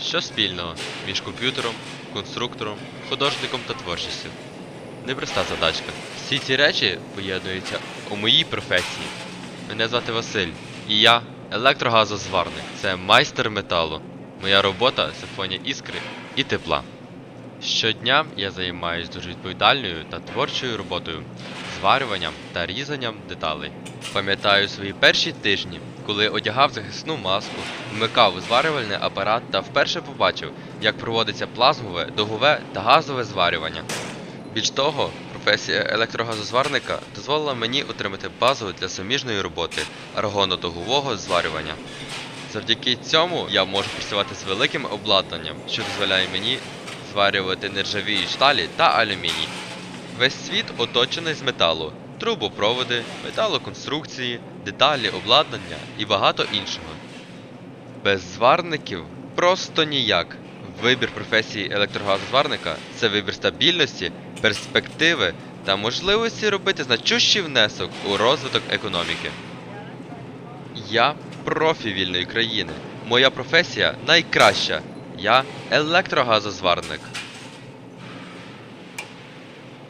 Що спільного між комп'ютером, конструктором, художником та творчістю? Непроста задачка. Всі ці речі поєднуються у моїй професії. Мене звати Василь, і я електрогазозварник. Це майстер металу. Моя робота симфонія іскри і тепла. Щодня я займаюся дуже відповідальною та творчою роботою, зварюванням та різанням деталей. Пам'ятаю свої перші тижні, коли одягав захисну маску, вмикав зварювальний апарат та вперше побачив, як проводиться плазмове, дугове та газове зварювання. Більш того, професія електрогазозварника дозволила мені отримати базу для суміжної роботи аргонно-дугового зварювання. Завдяки цьому я можу працювати з великим обладнанням, що дозволяє мені зварювати нержавії сталі та алюміній. Весь світ оточений з металу, трубопроводи, металоконструкції, деталі обладнання і багато іншого. Без зварників просто ніяк. Вибір професії електрогазозварника це вибір стабільності, перспективи та можливості робити значущий внесок у розвиток економіки. Я профі вільної країни. Моя професія найкраща. Я електрогазозварник.